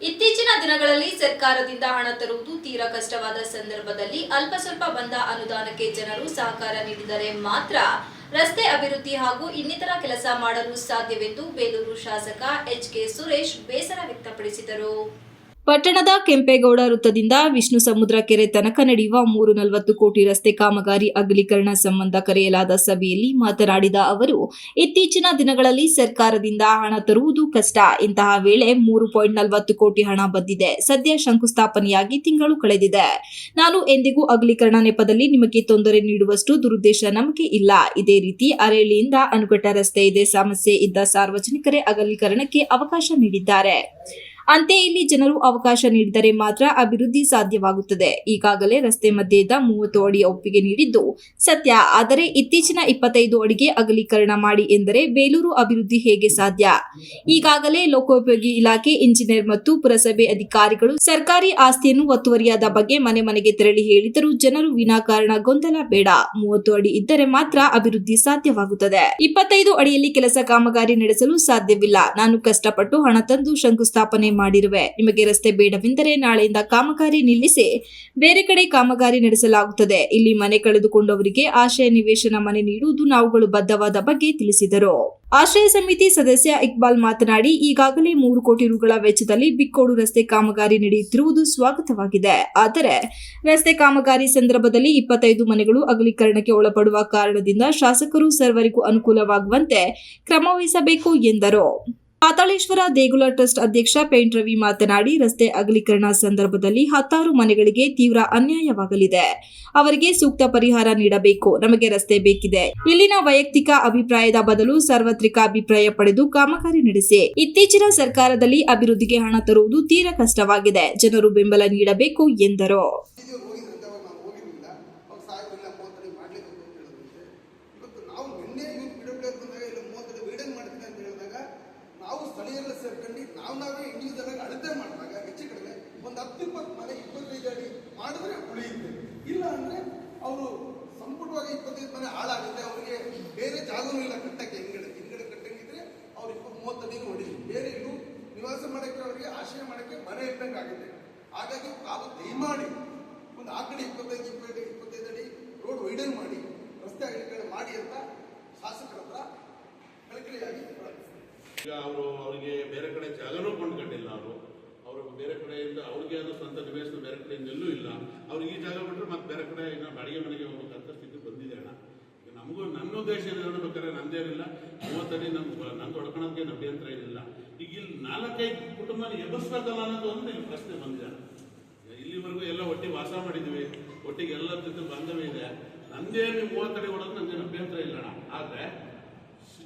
ಇತ್ತೀಚಿನ ದಿನಗಳಲ್ಲಿ ಸರ್ಕಾರದಿಂದ ಹಣ ತರುವುದು ತೀರಾ ಕಷ್ಟವಾದ ಸಂದರ್ಭದಲ್ಲಿ ಅಲ್ಪ ಸ್ವಲ್ಪ ಬಂದ ಅನುದಾನಕ್ಕೆ ಜನರು ಸಹಕಾರ ನೀಡಿದರೆ ಮಾತ್ರ ರಸ್ತೆ ಅಭಿವೃದ್ಧಿ ಹಾಗೂ ಇನ್ನಿತರ ಕೆಲಸ ಮಾಡಲು ಸಾಧ್ಯವೆಂದು ಬೇಲೂರು ಶಾಸಕ ಎಚ್ ಕೆ ಸುರೇಶ್ ಬೇಸರ ವ್ಯಕ್ತಪಡಿಸಿದರು. ಪಟ್ಟಣದ ಕೆಂಪೇಗೌಡ ವೃತ್ತದಿಂದ ವಿಷ್ಣು ಸಮುದ್ರ ಕೆರೆ ತನಕ ನಡೆಯುವ ಮೂರು ನಲವತ್ತು ಕೋಟಿ ರಸ್ತೆ ಕಾಮಗಾರಿ ಅಗಲೀಕರಣ ಸಂಬಂಧ ಕರೆಯಲಾದ ಸಭೆಯಲ್ಲಿ ಮಾತನಾಡಿದ ಅವರು, ಇತ್ತೀಚಿನ ದಿನಗಳಲ್ಲಿ ಸರ್ಕಾರದಿಂದ ಹಣ ತರುವುದು ಕಷ್ಟ. ಇಂತಹ ವೇಳೆ ಮೂರು ಪಾಯಿಂಟ್ ನಲವತ್ತು ಕೋಟಿ ಹಣ ಬಂದಿದೆ. ಸದ್ಯ ಶಂಕುಸ್ಥಾಪನೆಯಾಗಿ ತಿಂಗಳು ಕಳೆದಿದೆ. ನಾನು ಎಂದಿಗೂ ಅಗಲೀಕರಣ ನೆಪದಲ್ಲಿ ನಿಮಗೆ ತೊಂದರೆ ನೀಡುವಷ್ಟು ದುರುದ್ದೇಶ ನಮಗೆ ಇಲ್ಲ. ಇದೇ ರೀತಿ ಅರೇಳಿಯಿಂದ ಅಣುಕಟ್ಟ ರಸ್ತೆ ಇದೆ. ಸಮಸ್ಯೆ ಇದ್ದ ಸಾರ್ವಜನಿಕರೇ ಅಗಲೀಕರಣಕ್ಕೆ ಅವಕಾಶ ನೀಡಿದ್ದಾರೆ. ಅಂತೆ ಇಲ್ಲಿ ಜನರು ಅವಕಾಶ ನೀಡಿದರೆ ಮಾತ್ರ ಅಭಿವೃದ್ಧಿ ಸಾಧ್ಯವಾಗುತ್ತದೆ. ಈಗಾಗಲೇ ರಸ್ತೆ ಮಧ್ಯದ ಮೂವತ್ತು ಅಡಿ ಒಪ್ಪಿಗೆ ನೀಡಿದ್ದು ಸತ್ಯ. ಆದರೆ ಇತ್ತೀಚಿನ ಇಪ್ಪತ್ತೈದು ಅಡಿಗೆ ಅಗಲೀಕರಣ ಮಾಡಿ ಎಂದರೆ ಬೇಲೂರು ಅಭಿವೃದ್ಧಿ ಹೇಗೆ ಸಾಧ್ಯ? ಈಗಾಗಲೇ ಲೋಕೋಪಯೋಗಿ ಇಲಾಖೆ ಇಂಜಿನಿಯರ್ ಮತ್ತು ಪುರಸಭೆ ಅಧಿಕಾರಿಗಳು ಸರ್ಕಾರಿ ಆಸ್ತಿಯನ್ನು ಒತ್ತುವರಿಯಾದ ಬಗ್ಗೆ ಮನೆ ಮನೆಗೆ ತೆರಳಿ ಹೇಳಿದರೂ ಜನರು ವಿನಾಕಾರಣ ಗೊಂದಲ ಬೇಡ. ಮೂವತ್ತು ಅಡಿ ಇದ್ದರೆ ಮಾತ್ರ ಅಭಿವೃದ್ಧಿ ಸಾಧ್ಯವಾಗುತ್ತದೆ. ಇಪ್ಪತ್ತೈದು ಅಡಿಯಲ್ಲಿ ಕೆಲಸ ಕಾಮಗಾರಿ ನಡೆಸಲು ಸಾಧ್ಯವಿಲ್ಲ. ನಾನು ಕಷ್ಟಪಟ್ಟು ಹಣ ತಂದು ಶಂಕುಸ್ಥಾಪನೆ ಮಾಡಿರುವೆ. ನಿಮಗೆ ರಸ್ತೆ ಬೇಡವೆಂದರೆ ನಾಳೆಯಿಂದ ಕಾಮಗಾರಿ ನಿಲ್ಲಿಸಿ. ಬೇರೆ ಕಡೆ ಕಾಮಗಾರಿ ನಡೆಸಲಾಗುತ್ತದೆ. ಇಲ್ಲಿ ಮನೆ ಕಳೆದುಕೊಂಡವರಿಗೆ ಆಶ್ರಯ ನಿವೇಶನ ಮನೆ ನೀಡುವುದು ನಾವುಗಳು ಬದ್ಧವಾದ ಬಗ್ಗೆ ತಿಳಿಸಿದರು. ಆಶ್ರಯ ಸಮಿತಿ ಸದಸ್ಯ ಇಕ್ಬಾಲ್ ಮಾತನಾಡಿ, ಈಗಾಗಲೇ ಮೂರು ಕೋಟಿ ರುಗಳ ವೆಚ್ಚದಲ್ಲಿ ಬಿಕ್ಕೋಡು ರಸ್ತೆ ಕಾಮಗಾರಿ ನಡೆಯುತ್ತಿರುವುದು ಸ್ವಾಗತವಾಗಿದೆ. ಆದರೆ, ರಸ್ತೆ ಕಾಮಗಾರಿ ಸಂದರ್ಭದಲ್ಲಿ ಇಪ್ಪತ್ತೈದು ಮನೆಗಳು ಅಗಲೀಕರಣಕ್ಕೆ ಒಳಪಡುವ ಕಾರಣದಿಂದ ಶಾಸಕರು ಸರ್ವರಿಗೂ ಅನುಕೂಲವಾಗುವಂತೆ ಕ್ರಮವಹಿಸಬೇಕು ಎಂದರು. ಪಾತಾಳೇಶ್ವರ ದೇಗುಲ ಟ್ರಸ್ಟ್ ಅಧ್ಯಕ್ಷ ಪೇಂಟ್ ರವಿ ಮಾತನಾಡಿ, ರಸ್ತೆ ಅಗಲೀಕರಣ ಸಂದರ್ಭದಲ್ಲಿ ಹತ್ತಾರು ಮನೆಗಳಿಗೆ ತೀವ್ರ ಅನ್ಯಾಯವಾಗಲಿದೆ. ಅವರಿಗೆ ಸೂಕ್ತ ಪರಿಹಾರ ನೀಡಬೇಕು, ನಮಗೆ ರಸ್ತೆ ಬೇಕಿದೆ. ಇಲ್ಲಿನ ವೈಯಕ್ತಿಕ ಅಭಿಪ್ರಾಯದ ಬದಲು ಸಾರ್ವತ್ರಿಕ ಅಭಿಪ್ರಾಯ ಪಡೆದು ಕಾಮಗಾರಿ ನಡೆಸಿ. ಇತ್ತೀಚಿನ ಸರ್ಕಾರದಲ್ಲಿ ಅಭಿವೃದ್ಧಿಗೆ ಹಣ ತರುವುದು ತೀರಾ ಕಷ್ಟವಾಗಿದೆ. ಜನರು ಬೆಂಬಲ ನೀಡಬೇಕು ಎಂದರು ಇದೀವಿ ಹೋಗಿದ್ರಂತೆ ಅವಾಗ ನಾವು ಹೋಗಿರಲಿಲ್ಲ ಅವಾಗ ಸಾಹೇಬ್ರಿಲ್ಲ ಮೂವತ್ತಡಿ ಮಾಡಲೇಬೇಕು ಅಂತ ಹೇಳಿದ್ರಂತೆ ಇವತ್ತು ನಾವು ನಿನ್ನೆ ಇವ್ರು ಬಿಡುಗಡೆ ಬಂದಾಗ ಇಲ್ಲ ಮೂವತ್ತಡಿ ವೈಡನ್ ಮಾಡ್ತೀನಿ ಅಂತ ಹೇಳಿದಾಗ ನಾವು ಸ್ಥಳೀಯರೆಲ್ಲ ಸೇರ್ಕೊಂಡು ನಾವು ಆಗಿ ಅಳತೆ ಮಾಡಿದಾಗ ಹೆಚ್ಚು ಕಡಿಮೆ ಒಂದು ಹತ್ತು, ಇಪ್ಪತ್ತು ಮನೆ ಇಪ್ಪತ್ತೈದು ಅಡಿ ಮಾಡಿದ್ರೆ ಉಳಿಯುತ್ತೆ. ಇಲ್ಲ ಅಂದರೆ ಅವರು ಸಂಪೂರ್ಣವಾಗಿ ಇಪ್ಪತ್ತೈದು ಮನೆ ಹಾಳಾಗುತ್ತೆ, ಅವರಿಗೆ ಬೇರೆ ಜಾಗವೂ ಇಲ್ಲ ಕಟ್ಟಕ್ಕೆ ಹಿಂಗಡೆ ಹಿಂಗಡೆ ಕಟ್ಟಂಗಿದ್ರೆ ಅವ್ರು ಇಪ್ಪತ್ತು ಮೂವತ್ತಡಿನೂ ಹೊಡಿಲಿ. ಬೇರೆ ಇಲ್ಲೂ ನಿವಾಸ ಮಾಡೋಕ್ಕೆ ಅವರಿಗೆ ಆಶ್ರಯ ಮಾಡೋಕ್ಕೆ ಮನೆ ಇಟ್ಟಂಗೆ ಆಗುತ್ತೆ ಹಾಗಾಗಿ ತಾವು ದಯಮಾಡಿ ಒಂದು ಆ ಕಡೆ ಇಪ್ಪತ್ತೈದು ಇಪ್ಪತ್ತೈದು ಇಪ್ಪತ್ತೈದು ಅಡಿ ರೋಡ್ ವೈಡನ್ ಮಾಡಿ, ರಸ್ತೆ ಅಗಲೀಕರಣ ಮಾಡಿ ಅಂತ ಶಾಸಕರ ಹತ್ರ ಕಳಕಳಿಯಾಗಿ. ಈಗ ಅವರು ಅವರಿಗೆ ಬೇರೆ ಕಡೆ ಜಾಗನೂ ಕೊಂಡ್ಕೊಂಡಿಲ್ಲ ಅವರು. ಅವರು ಬೇರೆ ಕಡೆಯಿಂದ ಅವ್ರಿಗೆ ಅದು ಸ್ವಂತ ನಿವೇಶನ ಬೇರೆ ಕಡೆಯಿಂದ ಎಲ್ಲೂ ಇಲ್ಲ. ಅವ್ರಿಗೆ ಈ ಜಾಗ ಬಿಟ್ಟರೆ ಮತ್ತೆ ಬೇರೆ ಕಡೆ ಈಗ ಬಾಡಿಗೆ ಮನೆಗೆ ಹೋಗ್ಬೇಕಂತ ಸ್ಥಿತಿ ಬಂದಿದೆ ಅಣ್ಣ. ಈಗ ನಮಗೂ ನನ್ನ ಉದ್ದೇಶ ಏನು ಬೇಕಾದ್ರೆ ನಂದೇನಿಲ್ಲ. ಮೂವತ್ತಡಿ ನಮ್ಗೆ ನನ್ನ ಹೊಡ್ಕೊಳೋದಕ್ಕೆ ಏನು ಅಭ್ಯಂತರ ಏನಿಲ್ಲ. ಈಗ ಇಲ್ಲಿ ನಾಲ್ಕೈದು ಕುಟುಂಬ ಎಬ್ಬಿಸ್ಬೇಕಲ್ಲ ಅನ್ನೋದು ಒಂದು ಇಲ್ಲಿ ಪ್ರಶ್ನೆ ಬಂದಿದೆ. ಇಲ್ಲಿವರೆಗೂ ಎಲ್ಲ ಒಟ್ಟಿಗೆ ವಾಸ ಮಾಡಿದ್ವಿ. ಒಟ್ಟಿಗೆ ಎಲ್ಲರ ಜೊತೆ ಬಾಂಧವ್ಯ ಇದೆ. ನಂದೇನು ಮೂವತ್ತಡಿ ಹೊಡೋದು ನನಗೆ ಅಭ್ಯಂತರ ಇಲ್ಲ ಅಣ್ಣ. ಆದರೆ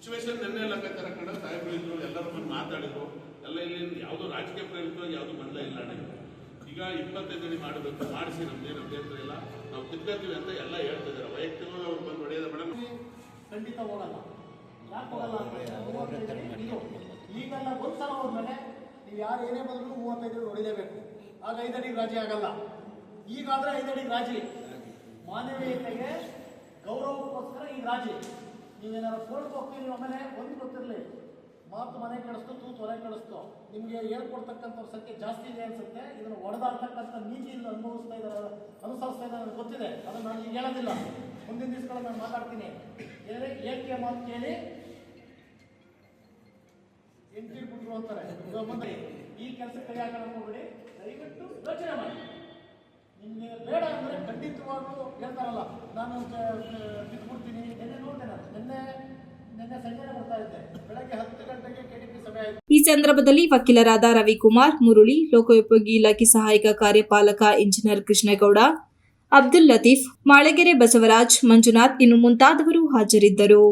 ಸಿಚುವೇಶನ್ ನೆನ್ನೆ ಲೆಕ್ಕಾಚಾರ ಕಂಡ ಸಾಹೇಬರು ಎಲ್ಲರೂ ಬಂದು ಮಾತಾಡಿದ್ರು. ಎಲ್ಲ ಇಲ್ಲಿ ಯಾವುದೋ ರಾಜಕೀಯ ಪ್ರೇರಿತ ಯಾವುದು ಬಂದ ಇಲ್ಲ ಅಣ್ಣ ಈಗ ಇಪ್ಪತ್ತೈದು ಅಡಿ ಮಾಡಬೇಕು ಮಾಡಿಸಿ, ನಮ್ದೇನು ಅಭ್ಯಂತರ ಇಲ್ಲ. ನಾವು ತಿದ್ಕೋತೀವಿ ಅಂತ ಎಲ್ಲ ಹೇಳ್ತಿದ್ದಾರೆ ವೈಯಕ್ತಿಕವಾಗಿ ಅವ್ರು ಬಂದು ಹೊಡೆಯೋದ ಮೇಡಮ್ ಖಂಡಿತ ಹೋಗಲ್ಲ. ಈಗೆಲ್ಲ ಒಂದು ಸಲ ಹೋದ್ಮೇಲೆ ನೀವು ಯಾರು ಏನೇ ಬಂದರೂ ಮೂವತ್ತೈದು ಹೊಡಿಲೇಬೇಕು ಆಗ ಐದಡಿಗೆ ರಾಜಿ ಆಗಲ್ಲ. ಈಗಾದ್ರೆ ಐದಡಿ ರಾಜಿ. ಮಾನವೀಯತೆಗೆ ಗೌರವಕ್ಕೋಸ್ಕರ ಈ ರಾಜಿ. ನೀವೇನಾದ್ರು ಕೋರ್ಟ್ಗೆ ಹೋಗ್ತೀವಿ ಆಮೇಲೆ ಒಂದು ಗೊತ್ತಿರಲಿ. ಮಾತು ಮನೆ ಕಳಿಸ್ತು ತೂತು ತೊಲೆ ಕಳಿಸ್ತು ನಿಮಗೆ ಹೇಳ್ಕೊಡ್ತಕ್ಕಂಥವ್ರ ಸಂಖ್ಯೆ ಜಾಸ್ತಿ ಇದೆ ಅನ್ಸುತ್ತೆ. ಇದನ್ನು ಹೊಡೆದಾಡ್ತಕ್ಕಂಥ ನೀತಿಯಿಂದ ಅನುಭವಿಸ್ತಾ ಇದ್ದಾರೆ, ಅನುಸರಿಸ್ತಾ ಇದ್ದಾರೆ ನನಗೆ ಗೊತ್ತಿದೆ. ಅದನ್ನು ನಾನು ಈಗ ಹೇಳೋದಿಲ್ಲ. ಮುಂದಿನ ದಿವಸಗಳಲ್ಲಿ ನಾನು ಮಾತಾಡ್ತೀನಿ. ಏನೇ ಏಕೆ ಮಾತು ಕೇಳಿ. ಎಂಟಿ ಬಿಟ್ರು ಅಂತಾರೆ. ಈ ಕೆಲಸ ಕೈ ಹಾಕೋಣ ಹೋಗ್ಬಿಡಿ. ದಯವಿಟ್ಟು ಯೋಚನೆ ಮಾಡಿ. ನಿಮಗೆ ಬೇಡ ಅಂದ್ರೆ ಖಂಡಿತವಾಗ್ಲೂ ಹೇಳ್ತಾರಲ್ಲ ನಾನು ಬಿಟ್ಬಿಡ್ತೀನಿ. ನಿನ್ನೆ ನೋಡಿದೆ ನಾನು. ನಿನ್ನೆ ಈ ಸಂದರ್ಭದಲ್ಲಿ ವಕೀಲರಾದ ರವಿಕುಮಾರ್ ಮುರುಳಿ ಲೋಕೋಪಯೋಗಿ ಇಲಾಖೆ ಸಹಾಯಕ ಕಾರ್ಯಪಾಲಕ ಇಂಜಿನಿಯರ್ ಕೃಷ್ಣೇಗೌಡ ಅಬ್ದುಲ್ ಲತೀಫ್ ಮಾಳಗೆರೆ ಬಸವರಾಜ್ ಮಂಜುನಾಥ್ ಇನ್ನು ಮುಂತಾದವರು ಹಾಜರಿದ್ದರು.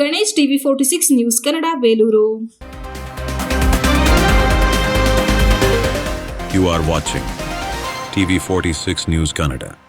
Ganesh TV forty six news Kannada Belur. U R are TV 46 News Canada.